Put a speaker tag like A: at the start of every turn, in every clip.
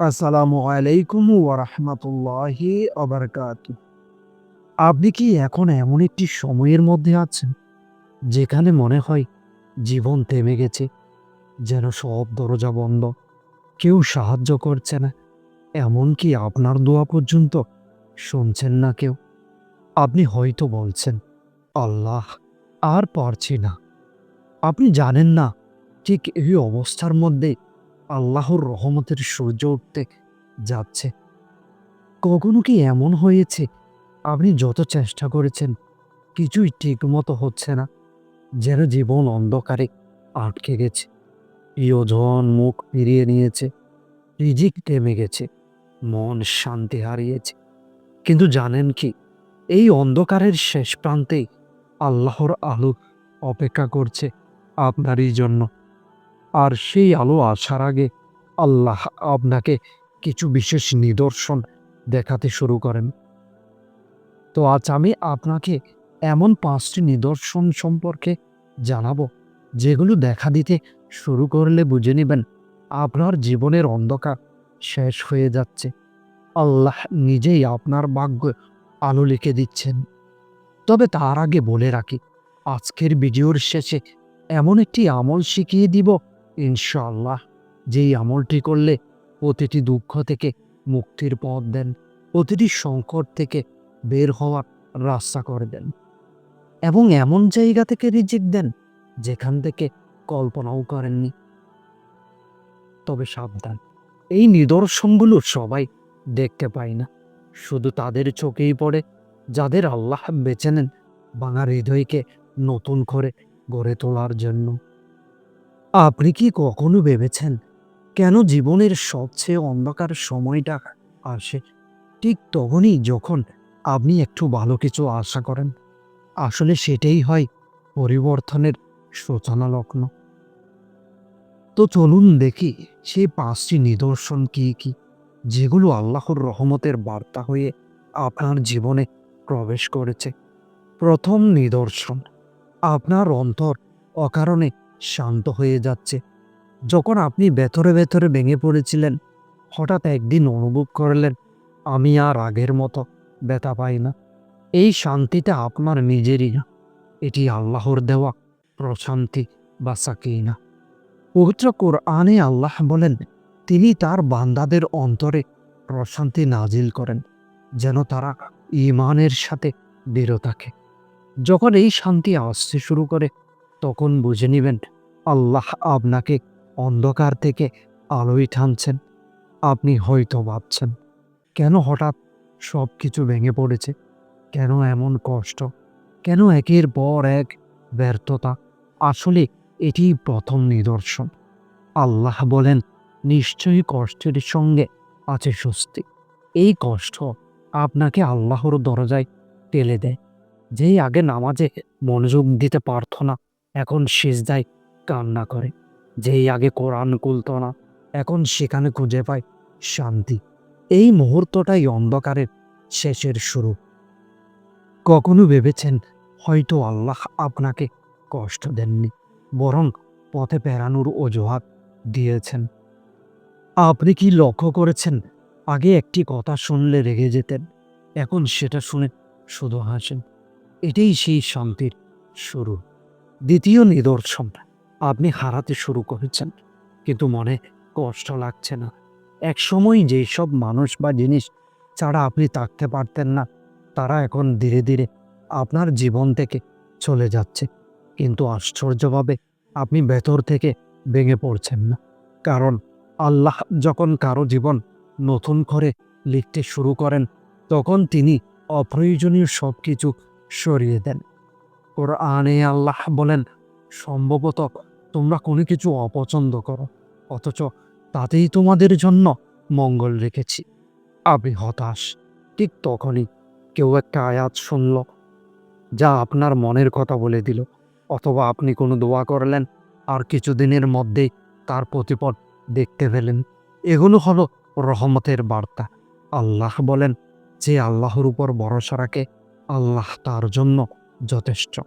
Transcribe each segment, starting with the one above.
A: আসসালামু আলাইকুম ওরহমতুল্লাহি অবরকাত আপনি কি এখন এমন একটি সময়ের মধ্যে আছেন, যেখানে মনে হয় জীবন থেমে গেছে, যেন সব দরজা বন্ধ, কেউ সাহায্য করছে না, এমনকি আপনার দোয়া পর্যন্ত শুনছেন না কেউ? আপনি হয়তো বলছেন, আল্লাহ, আর পারছি না। আপনি জানেন না, ঠিক এই অবস্থার মধ্যে আল্লাহর রহমতের সূর্য উঠতে যাচ্ছে। কখনো কি এমন হয়েছে? আপনি যত চেষ্টা করেছেন, কিছুই ঠিক মতো হচ্ছে না। যেন জীবন অন্ধকারে আটকে গেছে। প্রিয়জন মুখ ফিরিয়ে নিয়েছে। রিজিক থেমে গেছে। মন শান্তি হারিয়েছে। কিন্তু জানেন কি, এই অন্ধকারের শেষ প্রান্তেই আল্লাহর আলো অপেক্ষা করছে আপনারই জন্য। আর সেই আলো আসার আগে আল্লাহ আপনাকে কিছু বিশেষ নিদর্শন দেখাতে শুরু করেন। তো আজ আমি আপনাকে এমন পাঁচটি নিদর্শন সম্পর্কে জানাব, যেগুলো দেখা দিতে শুরু করলে বুঝে নেবেন আপনার জীবনের অন্ধকার শেষ হয়ে যাচ্ছে। আল্লাহ নিজেই আপনার ভাগ্য আলো লিখে দিচ্ছেন। তবে তার আগে বলে রাখি, আজকের ভিডিওর শেষে এমন একটি আমল শিখিয়ে দিব ইনশাআল্লাহ, যেই আমলটি করলে প্রতিটি দুঃখ থেকে মুক্তির পথ দেন, প্রতিটি সংকট থেকে বের হওয়ার রাস্তা করে দেন এবং এমন জায়গা থেকে রিজিক দেন যেখান থেকে কল্পনাও করেননি। তবে সাবধান, এই নিদর্শনগুলো সবাই দেখতে পায় না। শুধু তাদের চোখেই পড়ে, যাদের আল্লাহ বেছে নেন বাঙার হৃদয়কে নতুন করে গড়ে তোলার জন্য। আপনি কি কখনো ভেবেছেন কেন জীবনের সবচেয়ে অন্ধকার সময়টা আসে? ঠিক তখনই যখন আপনি একটু ভালো কিছু আশা করেন। আসলে সেটাই হয় পরিবর্তনের সূচনা লগ্ন। তো চলুন দেখি সেই পাঁচটি নিদর্শন কি কি? যেগুলো আল্লাহর রহমতের বার্তা হয়ে আপনার জীবনে প্রবেশ করেছে। প্রথম নিদর্শন, আপনার অন্তর অকারণে শান্ত হয়ে যাচ্ছে। যখন আপনি ভেতরে ভেতরে ভেঙে পড়েছিলেন, হঠাৎ একদিন অনুভব করলেন, আমি আর আগের মতো ব্যথা পাই না। এই শান্তিটা আপনার নিজেরই না। এটি আল্লাহর দেওয়া প্রশান্তি বা সাকিনা। পবিত্র কোরআনে আল্লাহ বলেন, তিনি তার বান্দাদের অন্তরে প্রশান্তি নাজিল করেন, যেন তারা ইমানের সাথে দৃঢ় থাকে। যখন এই শান্তি আসতে শুরু করে তখন বুঝে নেবেন, আল্লাহ আপনাকে অন্ধকার থেকে আলোয় টানছেন। আপনি হয়তো ভাবছেন, কেন হঠাৎ সব কিছু ভেঙে পড়েছে? কেন এমন কষ্ট? কেন একের পর এক ব্যর্থতা? আসলে এটি প্রথম নিদর্শন। আল্লাহ বলেন, নিশ্চয়ই কষ্টের সঙ্গে আছে স্বস্তি। এই কষ্ট আপনাকে আল্লাহর দরজায় টেলে দেয়। যেই আগে নামাজে মনোযোগ দিতে পারত না এখন সিজদায় কান্না করে। যেই আগে কোরআন কুলত না, এখন সেখানে খুঁজে পায় শান্তি। এই মুহূর্তটাই অন্ধকারের শেষের শুরু। কখনো ভেবেছেন হয়তো আল্লাহ আপনাকে কষ্ট দেননি, বরং পথে পেরানোর অজুহাত দিয়েছেন। আপনি কি লক্ষ্য করেছেন, আগে একটি কথা শুনলে রেগে যেতেন, এখন সেটা শুনে শুধু হাসেন? এটাই সেই শান্তির শুরু। দ্বিতীয় নিদর্শন। আপনি হারাতে শুরু করেছেন, কিন্তু মনে কষ্ট লাগছে না। এক সময় যেই সব মানুষ বা জিনিস ছাড়া আপনি থাকতে পারতেন না, তারা এখন ধীরে ধীরে আপনার জীবন থেকে চলে যাচ্ছে। কিন্তু আশ্চর্যভাবে আপনি ভেতর থেকে ভেঙে পড়ছেন না। কারণ আল্লাহ যখন কারও জীবন নতুন করে লিখতে শুরু করেন, তখন তিনি অপ্রয়োজনীয় সব কিছু সরিয়ে দেন। কোরআনে আল্লাহ বলেন, সম্ভবত তোমরা কোনো কিছু অপছন্দ করো, অথচ তাতেই তোমাদের জন্য মঙ্গল রেখেছি। আপনি হতাশ। ঠিক তখনই কেউ একটা আয়াত শুনল, যা আপনার মনের কথা বলে দিল, অথবা আপনি কোনো দোয়া করলেন, আর কিছুদিনের মধ্যেই তার প্রতিপদ দেখতে পেলেন। এগুলো হলো রহমতের বার্তা। আল্লাহ বলেন, যে আল্লাহর উপর ভরসা রাখে, আল্লাহ তার জন্য যথেষ্ট।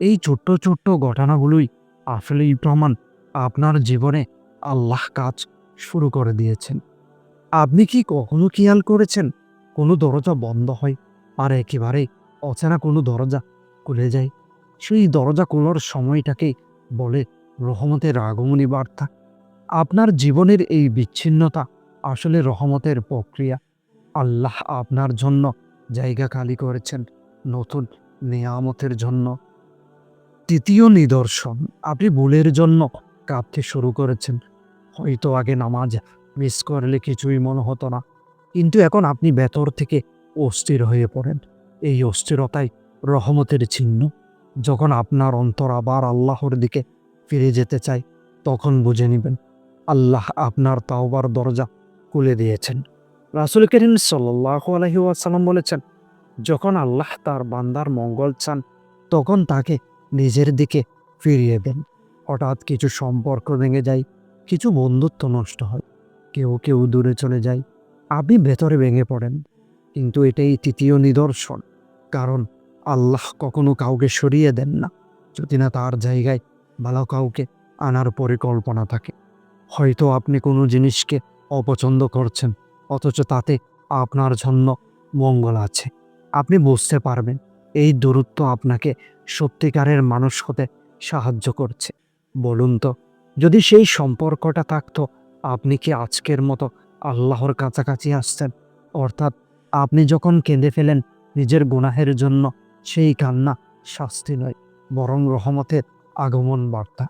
A: এই ছোট্ট ছোট্ট ঘটনাগুলোই আসলেই প্রমাণ আপনার জীবনে আল্লাহ কাজ শুরু করে দিয়েছেন। আপনি কি কখনো খেয়াল করেছেন কোনো দরজা বন্ধ হয় আর একেবারে অচেনা কোনো দরজা খুলে যায়? সেই দরজা খোলার সময়টাকে বলে রহমতের আগমনী বার্তা। আপনার জীবনের এই বিচ্ছিন্নতা আসলে রহমতের প্রক্রিয়া। আল্লাহ আপনার জন্য জায়গা খালি করেছেন। নতুন নেয়ামতের জন্য। তৃতীয় নিদর্শন, আপনি ভুলের জন্য কাঁদতে শুরু করেছেন। হয়তো আগে নামাজ মিস করলে কিছুই মনে হতো না। কিন্তু এখন আপনি ভেতর থেকে অস্থির হয়ে পড়েন। এই অস্থিরতাই রহমতের চিহ্ন। যখন আপনার অন্তর আবার আল্লাহর দিকে ফিরে যেতে চায়, তখন বুঝে নেবেন, আল্লাহ আপনার তাওবার দরজা খুলে দিয়েছেন। রাসুল করিম সাল্লাহ আলহি আসালাম বলেছেন যখন আল্লাহ তার বান্দার মঙ্গল চান, তখন তাকে নিজের দিকে ফিরিয়ে দেন। হঠাৎ কিছু সম্পর্ক ভেঙে যায়, কিছু বন্ধুত্ব নষ্ট হয়, কেউ কেউ দূরে চলে যায়, আপনি ভেতরে ভেঙে পড়েন। কিন্তু এটাই তৃতীয় নিদর্শন, কারণ আল্লাহ কখনো কাউকে সরিয়ে দেন না। যদি না তার জায়গায় ভালো কাউকে আনার পরিকল্পনা থাকে, হয়তো আপনি কোনো জিনিসকে অপছন্দ করছেন, অথচ তাতে আপনার জন্য মঙ্গল আছে। আপনি বুঝতে পারবেন, এই দূরত্ব আপনাকে সত্যিকারের মানুষ হতে সাহায্য করছে। বলুন তো, যদি সেই সম্পর্কটা থাকতো, আপনি কি আজকের মতো আল্লাহর কাছাকাছি আসছেন অর্থাৎ আপনি যখন কেঁদে ফেলেন, নিজের গুনাহের জন্য সেই কান্না শাস্তি নয়, বরং রহমতের আগমন বার্তা।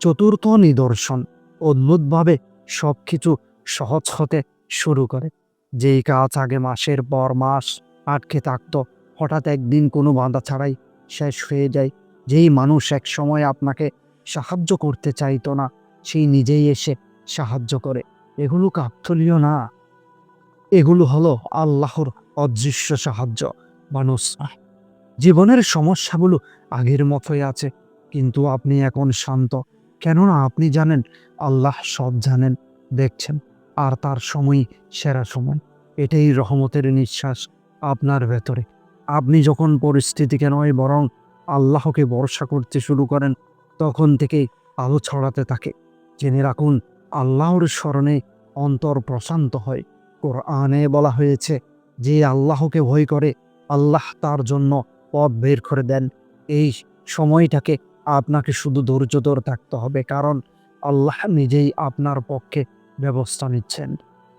A: চতুর্থ নিদর্শন, অদ্ভুতভাবে সব কিছু সহজ হতে শুরু করে। যেই কাজ আগে মাসের পর মাস আটকে থাকতো। হঠাৎ একদিন কোনো বাধা ছাড়াই শেষ হয়ে যায়। যেই মানুষ এক সময় আপনাকে সাহায্য করতে চাইতো না, সেই নিজেই এসে সাহায্য করে। এগুলো কাকথলীয় না। এগুলো হলো আল্লাহর অদৃশ্য সাহায্য, মানুষ। জীবনের সমস্যাগুলো আগের মতোই আছে, কিন্তু আপনি এখন শান্ত। কেননা আপনি জানেন, আল্লাহ সব জানেন, দেখছেন, আর তার সময়ই সেরা সময়। এটাই রহমতের নিঃশ্বাস। আপনার ভেতরে। আপনি যখন পরিস্থিতিকে নয় বরং আল্লাহকে ভরসা করতে শুরু করেন, তখন থেকেই আলো ছড়াতে থাকে। জেনে রাখুন, আল্লাহর স্মরণে অন্তর প্রশান্ত হয়। কোরআনে বলা হয়েছে, যে আল্লাহকে ভয় করে, আল্লাহ তার জন্য পথ বের করে দেন। এই সময়টাকে আপনাকে শুধু ধৈর্য ধরে থাকতে হবে, কারণ আল্লাহ নিজেই আপনার পক্ষে ব্যবস্থা নিচ্ছেন।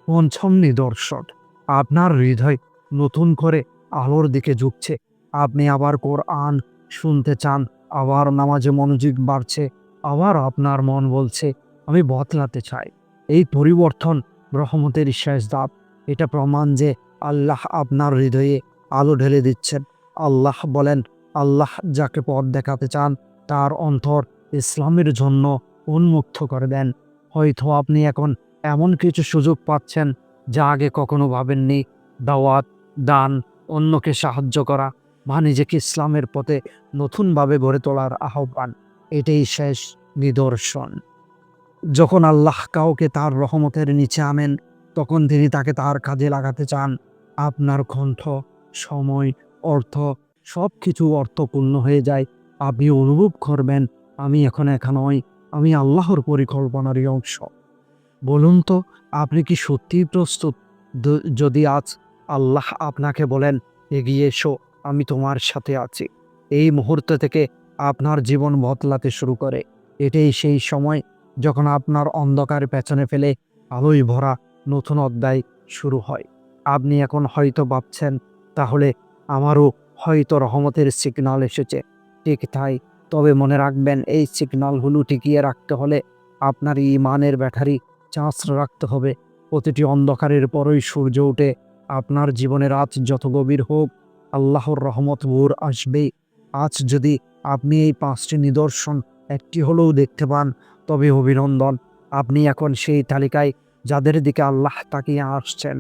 A: পঞ্চম নিদর্শন, আপনার হৃদয় নতুন করে আলোর দিকে ঝুঁকছে। আপনি আবার কোরআন শুনতে চান, আবার নামাজে মনোযোগ বাড়ছে, আবার আপনার মন বলছে, আমি বদলাতে চাই। এই পরিবর্তন রহমতের শেষ দাপ এটা প্রমাণ যে আল্লাহ আপনার হৃদয়ে আলো ঢেলে দিচ্ছেন। আল্লাহ বলেন, আল্লাহ যাকে পথ দেখাতে চান, তার অন্তর ইসলামের জন্য উন্মুক্ত করে দেন। হয়তো আপনি এখন এমন কিছু সুযোগ পাচ্ছেন যা আগে কখনো ভাবেননি। দাওয়াত দান, অন্যকে সাহায্য করা, বা নিজেকে ইসলামের পথে নতুনভাবে গড়ে তোলার আহ্বান। এটাই শেষ নিদর্শন। যখন আল্লাহ কাউকে তার রহমতের নিচে আনেন, তখন তিনি তাকে তার কাজে লাগাতে চান। আপনার কণ্ঠ, সময়, অর্থ সব কিছু অর্থপূর্ণ হয়ে যায়। আপনি অনুভব করবেন, আমি এখন একা নই, আমি আল্লাহর পরিকল্পনারই অংশ। বলুন তো, আপনি কি সত্যিই প্রস্তুত? যদি আজ আল্লাহ আপনাকে বলেন, এগিয়ে এসো, আমি তোমার সাথে আছি। এই মুহূর্ত থেকে আপনার জীবন বদলাতে শুরু করে। এটাই সেই সময় যখন আপনার অন্ধকার পেছনে ফেলে আলোয় ভরা নতুন অধ্যায় শুরু হয়। আপনি এখন হয়তো ভাবছেন, তাহলে আমারও হয়তো রহমতের সিগনাল এসেছে। ঠিক তাই, তবে মনে রাখবেন, এই সিগনালগুলো টিকিয়ে রাখতে হলে আপনার ইমানের ব্যাটারি চার্জ রাখতে হবে। প্রতিটি অন্ধকারের পরই সূর্য উঠে আপনার জীবনের আজ যত গভীর হোক, আল্লাহর রহমত ভোর আসবেই আজ যদি আপনি এই পাঁচটি নিদর্শন একটি হলেও দেখতে পান, তবে অভিনন্দন। আপনি এখন সেই তালিকায় যাদের দিকে আল্লাহ তাকিয়ে আসছেন।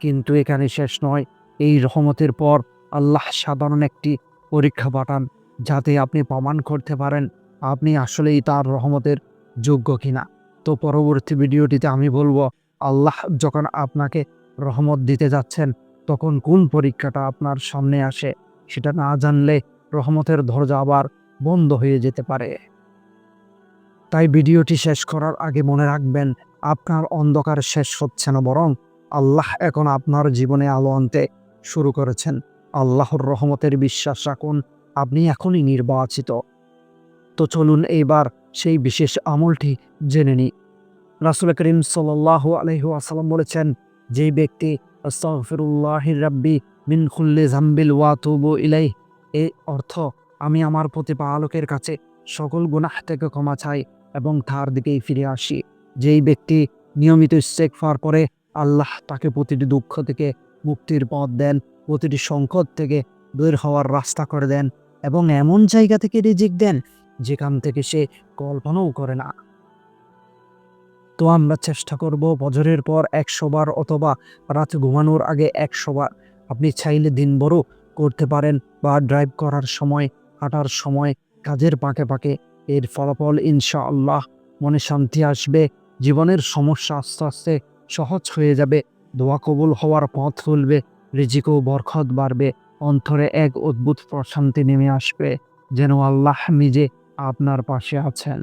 A: কিন্তু এখানে শেষ নয়, এই রহমতের পর আল্লাহ সাধারণ একটি পরীক্ষা পাঠান, যাতে আপনি প্রমাণ করতে পারেন আপনি আসলেই তার রহমতের যোগ্য কিনা। তো পরবর্তী ভিডিওটিতে আমি বলব, আল্লাহ যখন আপনাকে রহমত দিতে যাচ্ছেন, তখন কোন পরীক্ষাটা আপনার সামনে আসে সেটা না জানলে রহমতের দরজা আবার বন্ধ হয়ে যেতে পারে। তাই ভিডিওটি শেষ করার আগে মনে রাখবেন, আপনার অন্ধকার শেষ হচ্ছে না, বরং আল্লাহ এখন আপনার জীবনে আলো আনতে শুরু করেছেন। আল্লাহর রহমতের বিশ্বাস রাখুন, আপনি এখনই নির্বাচিত। তো চলুন এইবার সেই বিশেষ আমলটি জেনে নিই। রাসুল করিম সাল্লাহ আলহু আসালাম বলেছেন যেই ব্যক্তি রাব্বি মিন খুল্লি জাম্বিল ওয়াতুবু ইলাই এই অর্থ, আমি আমার প্রতিপালকের কাছে সকল গুনাহ থেকে ক্ষমা চাই এবং তার দিকেই ফিরে আসি। যেই ব্যক্তি নিয়মিত ইস্তেকফার করে, আল্লাহ তাকে প্রতিটি দুঃখ থেকে মুক্তির পথ দেন, প্রতিটি সংকট থেকে বের হওয়ার রাস্তা করে দেন এবং এমন জায়গা থেকে রিজিক দেন, যেখান থেকে সে কল্পনাও করে না। তো আমরা চেষ্টা করব বজরের পর একশো বার অথবা রাত ঘুমানোর আগে একশো বার। আপনি চাইলে দিনভরও করতে পারেন বা ড্রাইভ করার সময়, হাঁটার সময়, কাজের পাকে পাকে এর ফলাফল ইনশাআল্লাহ মনে শান্তি আসবে, জীবনের সমস্যা আস্তে আস্তে সহজ হয়ে যাবে, দোয়া কবুল হওয়ার পথ খুলবে, রিজিকও বরখত বাড়বে, অন্তরে এক অদ্ভুত প্রশান্তি নেমে আসবে, যেন আল্লাহ নিজে আপনার পাশে আছেন।